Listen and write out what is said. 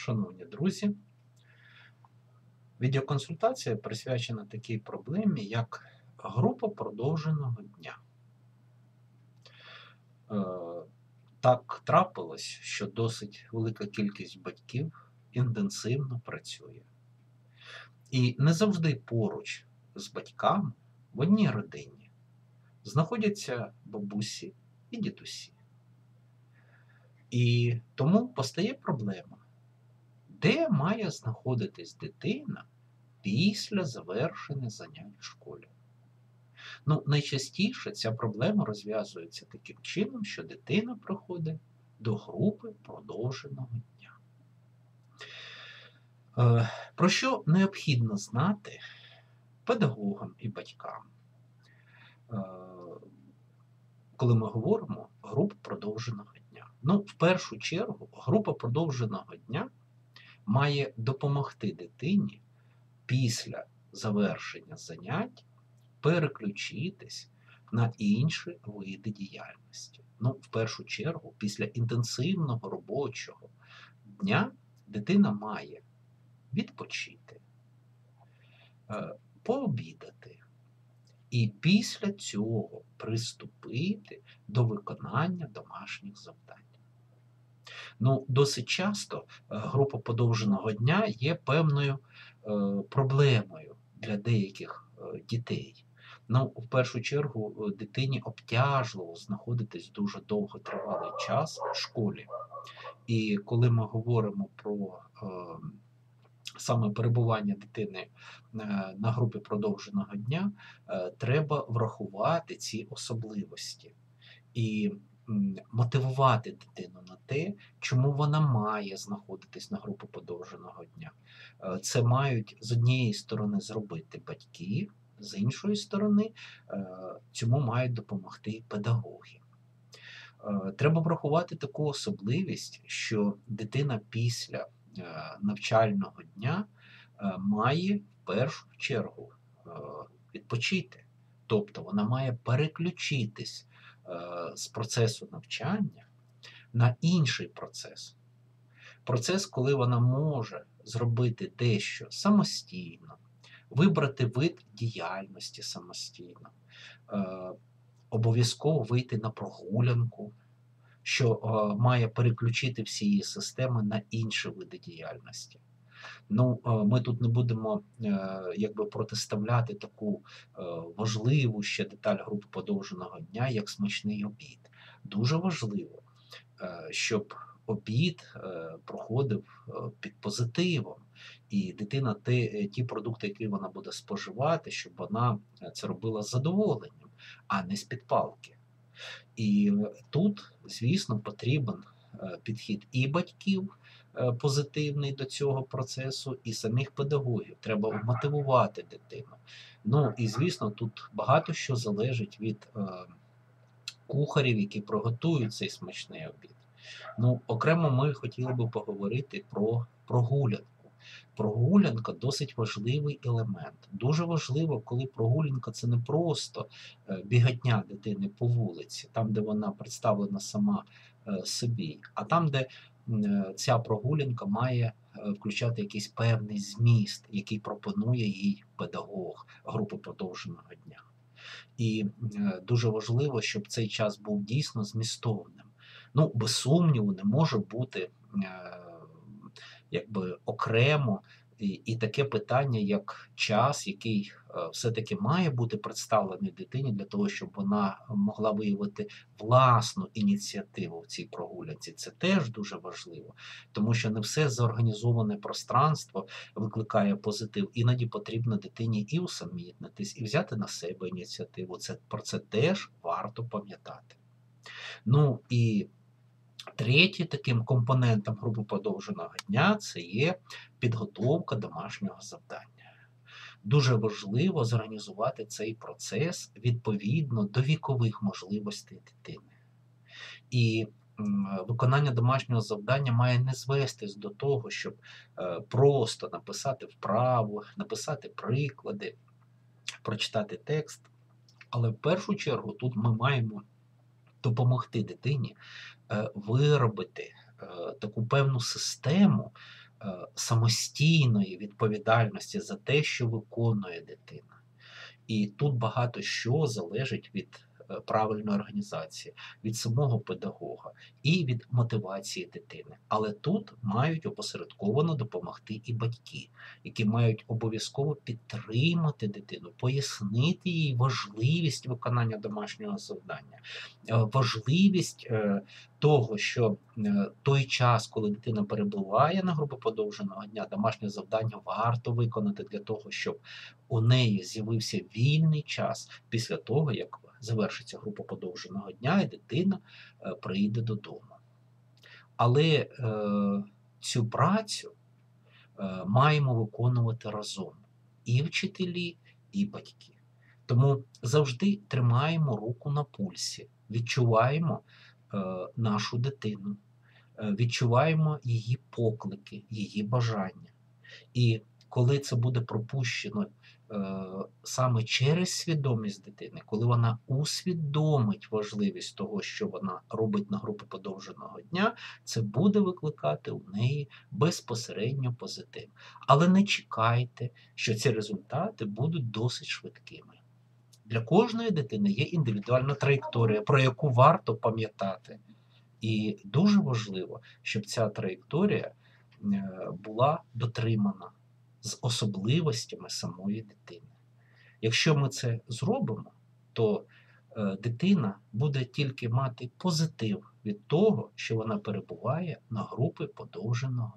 Шановні друзі, відеоконсультація присвячена такій проблемі, як група продовженого дня. Е, Так трапилось, що досить велика кількість батьків інтенсивно працює. І не завжди поруч з батьками в одній родині знаходяться бабусі і дідусі. І тому постає проблема, де має знаходитись дитина після завершення занять в школі. Ну, найчастіше ця проблема розв'язується таким чином, що дитина приходить до групи продовженого дня. Е, Про що необхідно знати педагогам і батькам, е, коли ми говоримо групу продовженого дня? Ну, в першу чергу, група продовженого дня має допомогти дитині після завершення занять переключитись на інші види діяльності. Ну, в першу чергу, після інтенсивного робочого дня дитина має відпочити, е, пообідати. І після цього приступити до виконання домашніх завдань. Ну, досить часто е, група подовженого дня є певною е, проблемою для деяких е, дітей. Ну, в першу чергу, дитині обтяжливо знаходитись дуже довготривалий час в школі. І коли ми говоримо про саме перебування дитини на групі продовженого дня, треба врахувати ці особливості і мотивувати дитину на те, чому вона має знаходитись на групі подовженого дня. Е, Це мають з однієї сторони зробити батьки, з іншої сторони, е, цьому мають допомогти педагоги. Е, Треба врахувати таку особливість, що дитина після навчального дня має в першу чергу відпочити. Тобто вона має переключитись з процесу навчання на інший процес. Процес, коли вона може зробити дещо самостійно, вибрати вид діяльності самостійно, е, обов'язково вийти на прогулянку, що е, має переключити всі її системи на інші види діяльності. Ну, е, ми тут не будемо е, якби протиставляти таку е, важливу ще деталь групи подовженого дня, як смачний обід. Дуже важливо, щоб обід проходив під позитивом, і дитина те, ті продукти, які вона буде споживати, щоб вона це робила з задоволенням, а не з-під палки. І тут, звісно, потрібен підхід і батьків позитивний до цього процесу, і самих педагогів. Треба мотивувати дитину. Ну і звісно, тут багато що залежить від е, кухарів, які приготують цей смачний обід. Ну, окремо, ми хотіли би поговорити про прогулянку. Прогулянка досить важливий елемент. Дуже важливо, коли прогулянка це не просто е, бігатня дитини по вулиці, там, де вона представлена сама е, собі, а там, де е, ця прогулянка має е, включати якийсь певний зміст, який пропонує їй педагог групи продовженого дня. І е, дуже важливо, щоб цей час був дійсно змістовним. Ну, без сумніву, не може бути е, якби окремо і, таке питання, як час, який е, все-таки має бути представлений дитині для того, щоб вона могла виявити власну ініціативу в цій прогулянці. Це теж дуже важливо, тому що не все зорганізоване пространство викликає позитив. Іноді потрібно дитині і усамітнитись, і взяти на себе ініціативу. Це про це теж варто пам'ятати. Ну і третім таким компонентом групи подовженого дня це є підготовка домашнього завдання. Дуже важливо зорганізувати цей процес відповідно до вікових можливостей дитини. І виконання домашнього завдання має не звестись до того, щоб е, просто написати вправу, написати приклади, прочитати текст. Але в першу чергу тут ми маємо допомогти дитині виробити е, таку певну систему е, самостійної відповідальності за те, що виконує дитина. І тут багато що залежить від е, правильної організації, від самого педагога і від мотивації дитини. Але тут мають опосередковано допомогти і батьки, які мають обов'язково підтримати дитину, пояснити їй важливість виконання домашнього завдання, е, важливість е, того, що е, той час, коли дитина перебуває на групі подовженого дня, домашнє завдання варто виконати для того, щоб у неї з'явився вільний час після того, як завершиться група подовженого дня, і дитина е, прийде додому. Але е, цю працю е, маємо виконувати разом і вчителі, і батьки. Тому завжди тримаємо руку на пульсі, відчуваємо нашу дитину, е, відчуваємо її поклики, її бажання. І коли це буде пропущено е, саме через свідомість дитини, коли вона усвідомить важливість того, що вона робить на групі подовженого дня, це буде викликати у неї безпосередньо позитив. Але не чекайте, що ці результати будуть досить швидкими. Для кожної дитини є індивідуальна траєкторія, про яку варто пам'ятати. І дуже важливо, щоб ця траєкторія е, була дотримана з особливостями самої дитини. Якщо ми це зробимо, то е, дитина буде тільки мати позитив від того, що вона перебуває на групи подовженого